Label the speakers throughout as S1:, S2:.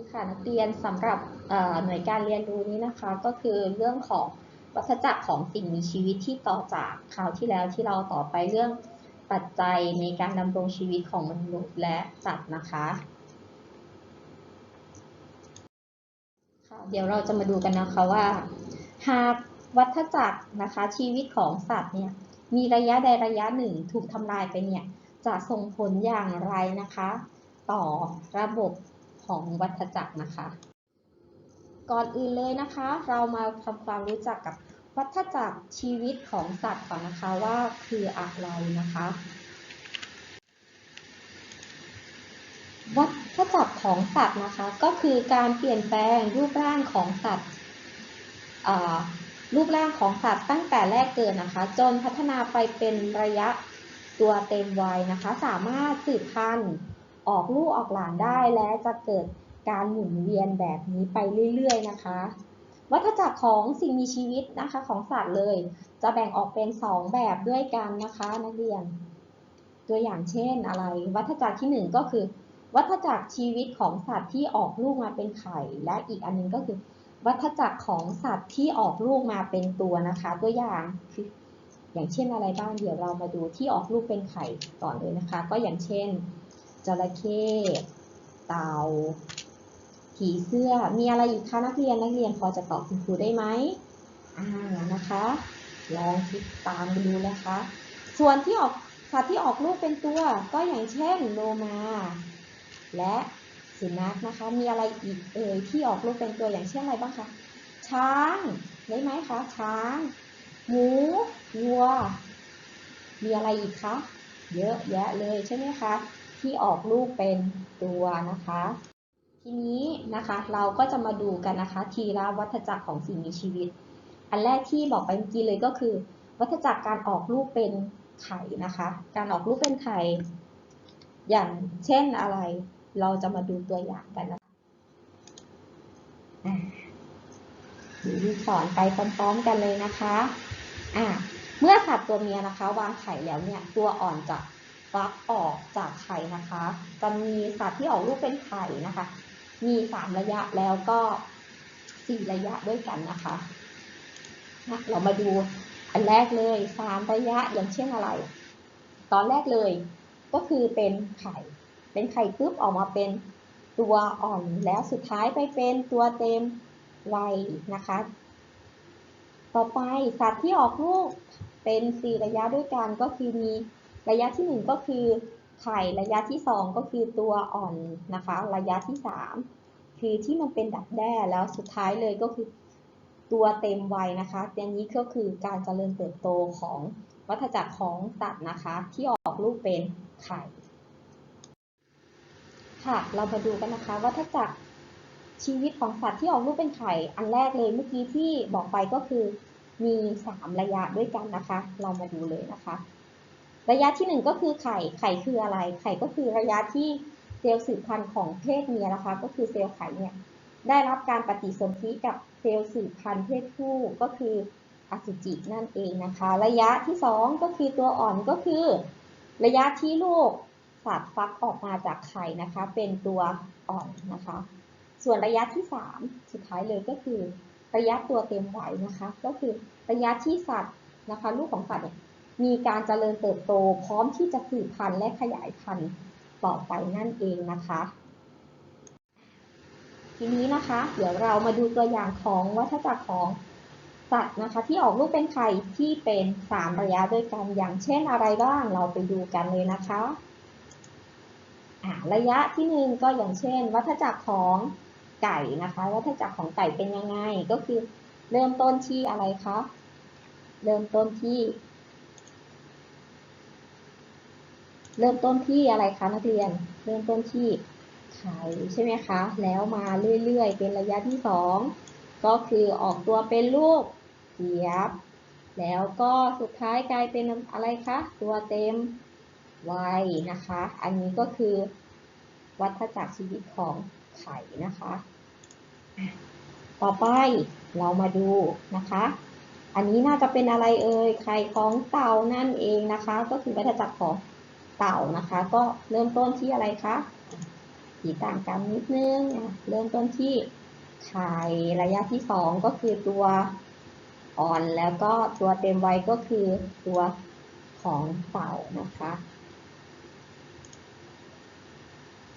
S1: ดีค่ะนักเรียนสำหรับหน่วยการเรียนรู้นี้นะคะ ก็คือเรื่องของวัฏจักรของสิ่งมีชีวิตที่ต่อจากคราวที่แล้วที่เราต่อไปเรื่องปัจจัยในการดำรงชีวิตของมนุษย์และสัตว์นะคะค่ะเดี๋ยวเราจะมาดูกันนะคะว่า หากวัฏจักรนะคะชีวิตของสัตว์เนี่ยมีระยะใดระยะหนึ่งถูกทำลายไปเนี่ยจะส่งผลอย่างไรนะคะ ต่อระบบ ของวัฏจักรนะคะ ก่อนอื่นเลยนะคะ เรามาทำความรู้จักกับวัฏจักรชีวิตของสัตว์ก่อนนะคะว่าคืออะไรนะคะ วัฏจักรของสัตว์นะคะ ก็คือการเปลี่ยนแปลงรูปร่างของสัตว์รูปร่างของสัตว์ตั้งแต่แรกเกิดนะคะ จนพัฒนาไปเป็นระยะตัวเต็มวัยนะคะ สามารถสืบพันธุ์ ออกลูกออกหลานได้และจะเกิดการหมุนเวียนแบบนี้ไปเรื่อยๆนะคะ วัฏจักรของสิ่งมีชีวิตนะคะของสัตว์เลย จะแบ่งออกเป็น 2 แบบด้วยกันนะคะนักเรียน ตัวอย่างเช่นอะไร วัฏจักรทีหนึ่1 ก็คือ วัฏจักรชีวิตของสัตว์ที่ออกลูกมาเป็นไข่ และอีกอันหนึงก็คือ วัฏจักรของสัตว์ที่ออกลูกมาเป็นตัวนะคะ ตัวอย่างคืออย่างเช่นอะไรบ้างเดี๋ยวเรามาดูที่ออกลูกเป็นไข่ก่อนเลยนะคะ ก็อย่างเช่น จระเข้เต่า ผีเสื้อ มีอะไรอีกคะนักเรียนนักเรียนพอจะตอบคุณครูได้ไหมอ่านะคะ ลองคิดตามดูนะคะ ส่วนที่ออกสัตว์ที่ออกลูกเป็นตัว ก็อย่างเช่นโลมา และสุนัขนะคะ มีอะไรอีกเอ่ยที่ออกลูกเป็นตัวอย่างเช่นอะไรบ้างคะ ช้างได้ไหมคะ ช้าง หมู วัว มีอะไรอีกคะ เยอะแยะเลยใช่ไหมคะ ที่ออกลูกเป็นตัวนะคะ ทีนี้นะคะเราก็จะมาดูกันนะคะ ทีละวัฏจักรของสิ่งมีชีวิต อันแรกที่บอกไปเมื่อกี้เลยก็คือ วัฏจักรการออกลูกเป็นไข่นะคะ การออกลูกเป็นไข่อย่างเช่นอะไร เราจะมาดูตัวอย่างกันนะคะอะดูลูกศรไปพร้อมๆกันเลยนะคะ อะ เมื่อสัตว์ตัวเมียนะคะ วางไข่แล้วเนี่ย ตัวอ่อนจะ ฟักออกจากไข่นะคะ จะมีสัตว์ที่ออกลูกเป็นไข่นะคะ มีสามระยะแล้วก็สี่ระยะด้วยกันนะคะนะเรามาดูอันแรกเลยสามระยะอย่างเช่นอะไร ตอนแรกเลยก็คือเป็นไข่ เป็นไข่ปุ๊บออกมาเป็นตัวอ่อนแล้วสุดท้ายไปเป็นตัวเต็มวัยนะคะ ต่อไปสัตว์ที่ออกลูกเป็นสี่ระยะด้วยกันก็คือมี ระยะที่หนึ่งก็คือไข่ระยะที่สองก็คือตัวอ่อนนะคะ ระยะที่สามคือที่มันเป็นดักแด้แล้วสุดท้ายเลยก็คือตัวเต็มวัยนะคะอันนี้ก็คือการเจริญเติบโตของวัฏจักรของสัตว์นะคะ ที่ออกลูกเป็นไข่ค่ะเรามาดูกันนะคะวัฏจักรชีวิตของสัตว์ที่ออกลูกเป็นไข่ อันแรกเลยเมื่อกี้ที่บอกไปก็คือมีสามระยะด้วยกันนะคะ เรามาดูเลยนะคะ ระยะที่หนึ่งก็คือไข่ ไข่คืออะไร ไข่ก็คือระยะที่เซลล์สืบพันธุ์ของเพศเมียนะคะ ก็คือเซลล์ไข่เนี่ยได้รับการปฏิสนธิกับเซลล์สืบพันธุ์เพศผู้ก็คืออสุจินั่นเองนะคะ ระยะที่สองก็คือตัวอ่อนก็คือ ระยะที่ลูกสัตว์ฟักออกมาจากไข่นะคะ เป็นตัวอ่อนนะคะ ส่วนระยะที่สามสุดท้ายเลยก็คือ ระยะตัวเต็มวัยนะคะ ก็คือระยะที่สัตว์นะคะ ลูกของสัตว์เนี่ย มีการเจริญเติบโต พร้อมที่จะสืบพันธุ์และขยายพันธุ์ต่อไปนั่นเองนะคะ ทีนี้นะคะ เดี๋ยวเรามาดูตัวอย่างของวัฏจักรของสัตว์นะคะ ที่ออกลูกเป็นไข่ที่เป็นสามระยะด้วยกันอย่างเช่นอะไรบ้างเราไปดูกันเลยนะคะระยะที่หนึ่งก็อย่างเช่น วัฏจักรของไก่นะคะ วัฏจักรของไก่เป็นยังไงก็คือเริ่มต้นที่อะไรคะเริ่มต้นที่ เริ่มต้นที่อะไรคะนักเรียน เริ่มต้นที่ไข่ใช่ไหมคะ แล้วมาเรื่อยๆ เป็นระยะที่สองก็คือออกตัวเป็นลูกเจี๊ยบ แล้วก็สุดท้ายกลายเป็นอะไรคะ ตัวเต็มวัยนะคะ อันนี้ก็คือวัฏจักรชีวิตของไข่นะคะ ต่อไปเรามาดูนะคะ อันนี้น่าจะเป็นอะไรเอ่ย ไข่ของเต่านั่นเองนะคะ ก็คือวัฏจักรของ เต่านะคะ ก็เริ่มต้นที่อะไรคะสีต่างกันนิดนึงอะเริ่มต้นที่ไข่ระยะที่สองก็คือตัวอ่อนแล้วก็ตัวเต็มวัยก็คือตัวของเต่านะคะ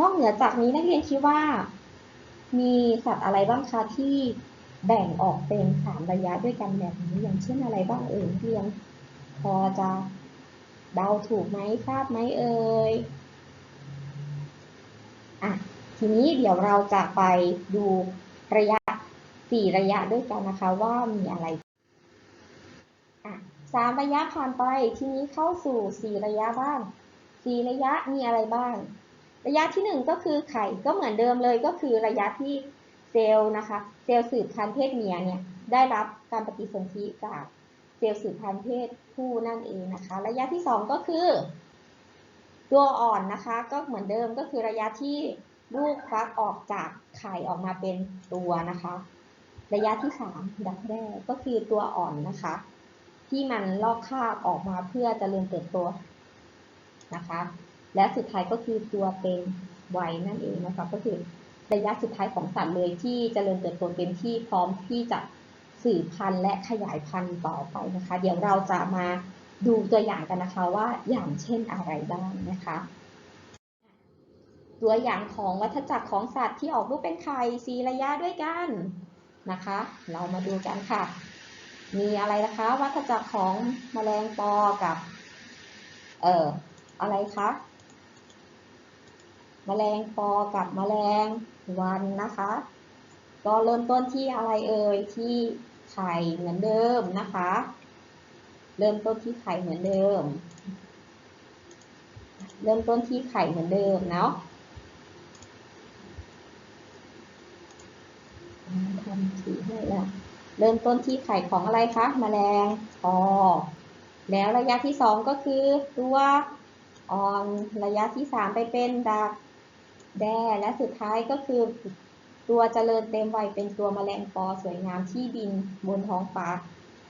S1: นอกเหนือจากนี้นักเรียนคิดว่า มีสัตว์อะไรบ้างคะที่แบ่งออกเป็นสามระยะด้วยกันแบบนี้อย่างเช่นอะไรบ้างเอ่ยเรียนพอจะ เดาถูกไหมทราบไหมเอ่ยอะทีนี้เดี๋ยวเราจะไปดูระยะสี่ระยะด้วยกันนะคะว่ามีอะไรอะสามระยะผ่านไปทีนี้เข้าสู่สี่ระยะบ้างสี่ระยะมีอะไรบ้าง ระยะที่หนึ่งก็คือไข่ก็เหมือนเดิมเลยก็คือระยะที่เซลล์นะคะ เซลล์สืบพันธุ์เพศเมียเนี่ยได้รับการปฏิสนธิจาก เซลล์สืบพันธุ์เพศผู้นั่นเองนะคะ ระยะที่สองก็คือ ตัวอ่อนนะคะ ก็เหมือนเดิมก็คือระยะที่ลูกฟักออกจากไข่ออกมาเป็นตัวนะคะ ระยะที่สามดักแด้ก็คือตัวอ่อนนะคะ ที่มันลอกคาบออกมาเพื่อจเจริญเติบโตนะคะ และสุดท้ายก็คือตัวเต็มวัยนั่นเองนะคะ ก็คือระยะสุดท้ายของสัตว์เลยที่จเจริญเติบโตเต็มที่พร้อมที่จะ สืบพันธุ์และขยายพันธุ์ต่อไปนะคะ เดี๋ยวเราจะมาดูตัวอย่างกันนะคะว่าอย่างเช่นอะไรบ้างนะคะ ตัวอย่างของวัฏจักรของสัตว์ที่ออกลูกเป็นไข่สีระยะด้วยกันนะคะ เรามาดูกันค่ะ มีอะไรนะคะ วัฏจักรของแมลงปอกับ เอ่ออะไรคะแมลงปอกับแมลงวันนะคะ ก็เริ่มต้นที่อะไรเอ่ยที่ ไข่เหมือนเดิมนะคะ เริ่มต้นที่ไข่เหมือนเดิม เริ่มต้นที่ไข่เหมือนเดิมเนาะทำสีให้ละเริ่มต้นที่ไข่ของอะไรคะแมลงปอแล้วระยะที่สองก็คือตัวอ่อนระยะที่สามไปเป็นดักแด้และสุดท้ายก็คือ ตัวเจริญเต็มวัยเป็นตัวแมลงปอสวยงามที่บินบนท้องฟ้า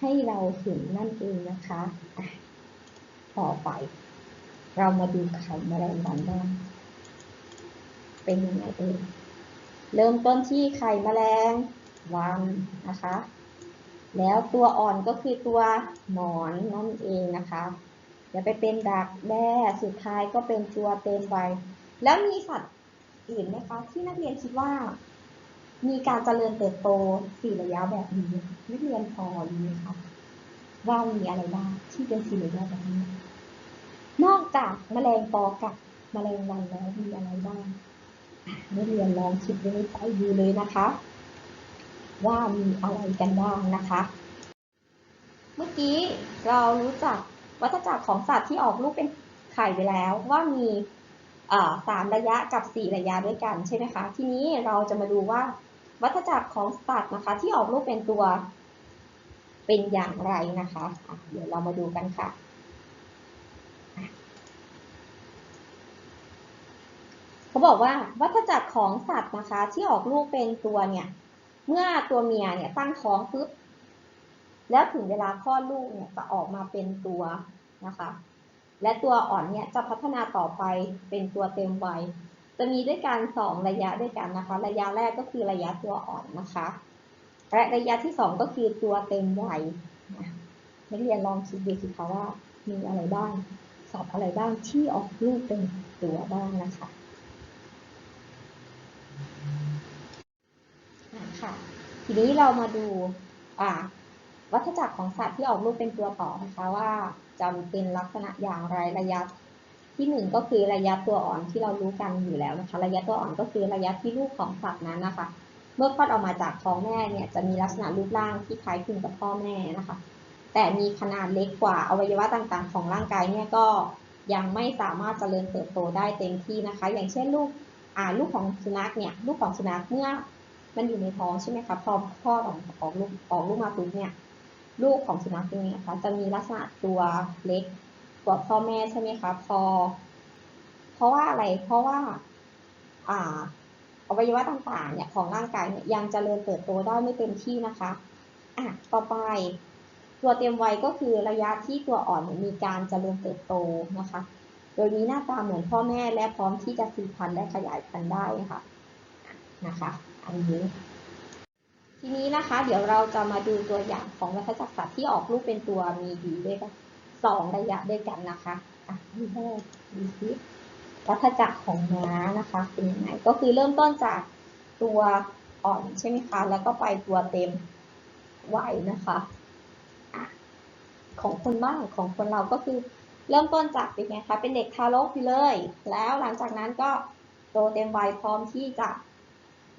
S1: ให้เราเห็นนั่นเองนะคะต่อไป เรามาดูไข่แมลงวันบ้างเป็นยังไงเอ่ยเริ่มต้นที่ไข่แมลงวันนะคะ แล้วตัวอ่อนก็คือตัวหนอนนั่นเองนะคะจะไปเป็นดักแด้สุดท้ายก็เป็นตัวเต็มวัยแล้วมีสัตว์อื่นไหมคะที่นักเรียนคิดว่า มีการเจริญเติบโตสี่ระยะแบบนี้นักเรียนพอรู้ไหมคะว่ามีอะไรบ้างที่เป็นสี่ระยะแบบนี้ นอกจากแมลงปอกับแมลงวันแล้วมีอะไรบ้างอะนักเรียนลองคิดไว้ไปดูเลยนะคะ ว่ามีอะไรกันบ้างนะคะ เมื่อกี้เรารู้จักวัฏจักรของสัตว์ที่ออกลูกเป็นไข่ไปแล้วว่ามีสามระยะกับสี่ระยะด้วยกันใช่ไหมคะ ทีนี้เราจะมาดูว่า วัฏจักรของสัตว์นะคะ ที่ออกลูกเป็นตัวเป็นอย่างไรนะคะะเดี๋ยวเรามาดูกันค่ะ เขาบอกว่าวัฏจักรของสัตว์นะคะ ที่ออกลูกเป็นตัวเนี่ย เมื่อตัวเมียเนี่ยตั้งท้องปุ๊บแล้วถึงเวลาคลอดลูกเนี่ยจะออกมาเป็นตัวนะคะ และตัวอ่อนเนี่ยจะพัฒนาต่อไปเป็นตัวเต็มวัย จะมีด้วยกันสองระยะด้วยกันนะคะ ระยะแรกก็คือระยะตัวอ่อนนะคะ และระยะที่สองก็คือตัวเต็มวัยนักเรียนลองคิดดูสิคะว่ามีอะไรบ้างสอบอะไรบ้างที่ออกลูกเป็นตัวบ้างนะคะค่ะ ทีนี้เรามาดูวัฏจักรของสัตว์ที่ออกลูกเป็นตัวต่อนะคะว่าจะเป็นลักษณะอย่างไรระยะ ที่หนึ่งก็คือระยะตัวอ่อนที่เรารู้กันอยู่แล้วนะคะ ระยะตัวอ่อนก็คือระยะที่ลูกของสัตว์นั้นนะคะ เมื่อคลอดออกมาจากท้องแม่เนี่ยจะมีลักษณะรูปร่างที่คล้ายคลึงกับพ่อแม่นะคะ แต่มีขนาดเล็กกว่าอวัยวะต่างๆ ของร่างกายเนี่ยก็ยังไม่สามารถเจริญเติบโตได้เต็มที่นะคะ อย่างเช่นลูกอ่าลูกของสุนัขเนี่ยลูกของสุนัขเมื่อมันอยู่ในท้องใช่ไหมคะพอพ่อของของลูกออกลูกมาปุ๊บเนี่ยลูกของสุนัขตัวนี้นะคะจะมีลักษณะตัวเล็ก กว่าพ่อแม่ใช่ไหมคะพอ เพราะว่าอะไรเพราะว่าอ่าอวัยวะต่างๆเนี่ยของร่างกายเนี่ยยังจเจริญเติบโตได้ไม่เต็มที่นะคะอะต่อไป ตัวเต็มวัยก็คือระยะที่ตัวอ่อนมีการจเจริญเติบโตนะคะ โดยมีหน้าตาเหมือนพ่อแม่และพร้อมที่จะสืบพันธุ์และขยายพันธุ์ได้ค่ะนะคะอันนี้ทีนี้นะคะ เดี๋ยวเราจะมาดูตัวอย่างของวัฏจักรสัตว์ที่ออกลูกเป็นตัวมีดีด้วยกัน สองระยะด้วยกันนะคะอะนี่แรกดูซิวัฏจักรของม้านะคะเป็นยังไงก็คือเริ่มต้นจากตัวอ่อนใช่ไหมคะแล้วก็ไปตัวเต็มวัยนะคะอะของคนบ้างของคนเราก็คือเริ่มต้นจากเป็นไงคะเป็นเด็กทารกอยู่เลย แล้วหลังจากนั้นก็โตเต็มวัยพร้อมที่จะ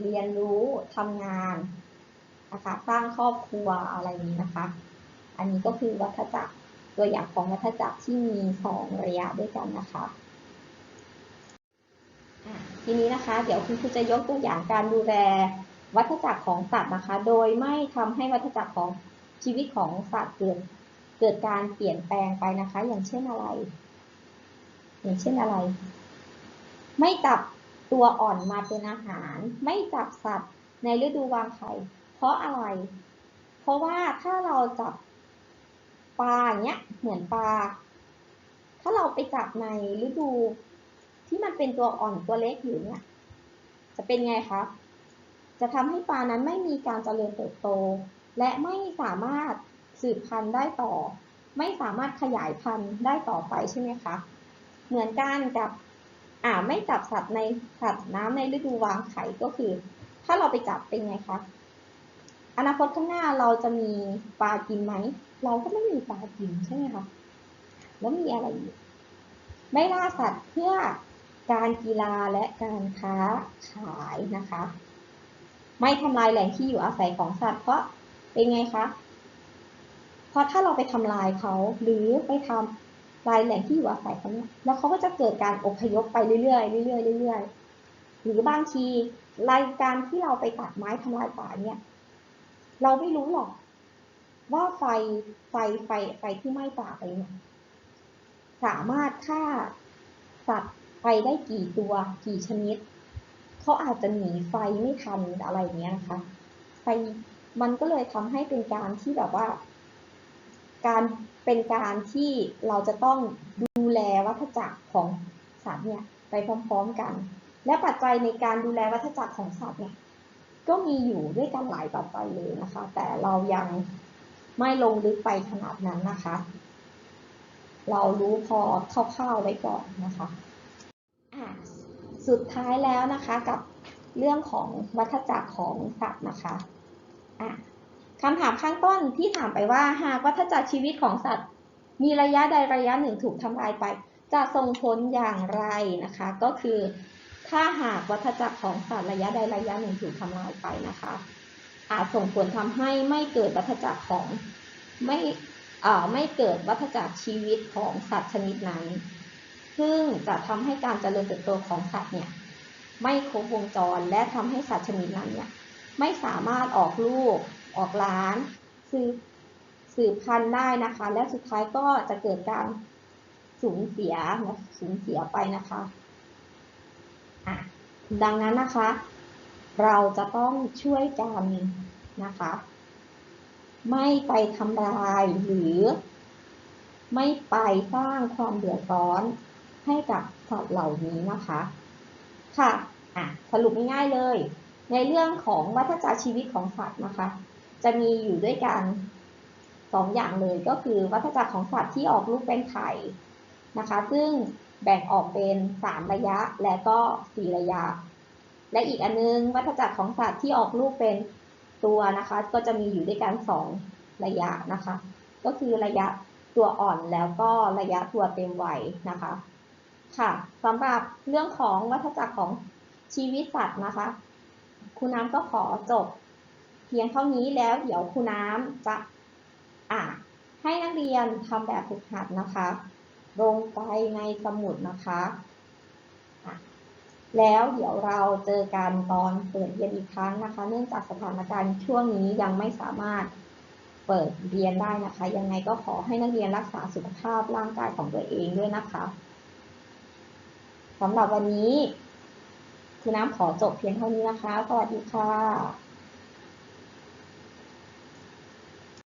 S1: เรียนรู้ทำงานนะคะสร้างครอบครัวอะไรนี้นะคะ อันนี้ก็คือวัฏจักร ตัวอย่างของวัฏจักรที่มีสองระยะด้วยกันนะคะ ทีนี้นะคะ เดี๋ยวคุณครูจะยกตัวอย่างการดูแลวัฏจักรของสัตว์นะคะ โดยไม่ทำให้วัฏจักรของชีวิตของสัตว์เกิดเกิดการเปลี่ยนแปลงไปนะคะ อย่างเช่นอะไร อย่างเช่นอะไร ไม่จับตัวอ่อนมาเป็นอาหาร ไม่จับสัตว์ในฤดูวางไข่เพราะอะไร เพราะว่าถ้าเราจับ ปลาอย่างเงี้ยเหมือนปลา ถ้าเราไปจับในฤดูที่มันเป็นตัวอ่อนตัวเล็กอยู่เนี่ย จะเป็นไงคะ จะทำให้ปลานั้นไม่มีการเจริญเติบโต และไม่สามารถสืบพันธุ์ได้ต่อ ไม่สามารถขยายพันธุ์ได้ต่อไปใช่ไหมคะ เหมือนกันกับอ่าไม่จับสัตว์ในสัตว์น้ำในฤดูวางไข่ก็คือ ถ้าเราไปจับเป็นไงคะ อนาคตข้างหน้าเราจะมีปลากินไหม เราก็ไม่มีปลากินใช่ไหมคะแล้วมีอะไรอีกไม่ล่าสัตว์เพื่อการกีฬาและการค้าขายนะคะ ไม่ทำลายแหล่งที่อยู่อาศัยของสัตว์ เพราะเป็นไงคะเพราะถ้าเราไปทำลายเขาหรือไปทำลายแหล่งที่อยู่อาศัยเขาเนี่ยแล้วเขาก็จะเกิดการอพยพไปเรื่อยๆเรื่อยๆเรื่อยๆหรือบางทีรายการที่เราไปตัดไม้ทำลายป่าเนี่ย เราไม่รู้หรอก ว่าไฟไฟไฟไฟที่ไหม้ป่าไปเนี่ยสามารถฆ่าสัตว์ไปได้กี่ตัวกี่ชนิดเขาอาจจะหนีไฟไม่ทันอะไรเงี้ยนะคะไฟมันก็เลยทำให้เป็นการที่แบบว่า การเป็นการที่เราจะต้องดูแลวัฏจักรของสัตว์เนี่ยไปพร้อมๆกัน และปัจจัยในการดูแลวัฏจักรของสัตว์เนี่ยก็มีอยู่ด้วยกันหลายปัจจัยเลยนะคะ แต่เรายัง ไม่ลงลึกไปขนาดนั้นนะคะ เรารู้พอคร่าวๆไว้ก่อนนะคะะสุดท้ายแล้วนะคะกับเรื่องของวัฏจักรของสัตว์นะคะะคำถามข้างต้นที่ถามไปว่าหากวัฏจักรชีวิตของสัตว์ มีระยะใดระยะหนึ่งถูกทำลายไป จะส่งผลอย่างไรนะคะ ก็คือถ้าหากวัฏจักรของสัตว์ระยะใดระยะหนึ่งถูกทำลายไปนะคะ อาจส่งผลทำให้ไม่เกิดวัฏจักรของไม่ไม่เกิดวัฏจักรชีวิตของสัตว์ชนิดนั้น ซึ่งจะทำให้การเจริญเติบโตของสัตว์เนี่ยไม่ครบวงจรและทำให้สัตว์ชนิดนั้นเนี่ยไม่สามารถออกลูกออกล้านสืบสืบพันธุ์ได้นะคะ และสุดท้ายก็จะเกิดการสูญเสียนะสูญเสียไปนะคะะดังนั้นนะคะ เราจะต้องช่วยกันนะคะ ไม่ไปทำลายหรือ ไม่ไปสร้างความเดือดร้อนให้กับสัตว์เหล่านี้นะคะ ค่ะอะสรุปง่ายๆเลย ในเรื่องของวัฏจักรชีวิตของสัตว์นะคะ จะมีอยู่ด้วยกันสองอย่างเลยก็คือวัฏจักรของสัตว์ที่ออกลูกเป็นไข่นะคะ ซึ่งแบ่งออกเป็นสามระยะและก็สี่ระยะ และอีกอันนึงวัฏจักรของสัตว์ที่ออกลูกเป็นตัวนะคะ ก็จะมีอยู่ด้วยกันสองระยะนะคะ ก็คือระยะตัวอ่อนแล้วก็ระยะตัวเต็มวัยนะคะ ค่ะสำหรับเรื่องของวัฏจักรของชีวิตสัตว์นะคะครูน้ำก็ขอจบ เพียงเท่านี้แล้วเดี๋ยวครูน้ำจะอ่าให้นักเรียนทำแบบฝึกหัดนะคะ ลงไปในสมุดนะคะ แล้วเดี๋ยวเราเจอกันตอนเปิดเรียนอีกครั้งนะคะ เนื่องจากสถานการณ์ช่วงนี้ยังไม่สามารถเปิดเรียนได้นะคะ ยังไงก็ขอให้นักเรียนรักษาสุขภาพร่างกายของตัวเองด้วยนะคะสำหรับวันนี้คือน้ำขอจบเพียงเท่านี้นะคะ สวัสดีค่ะ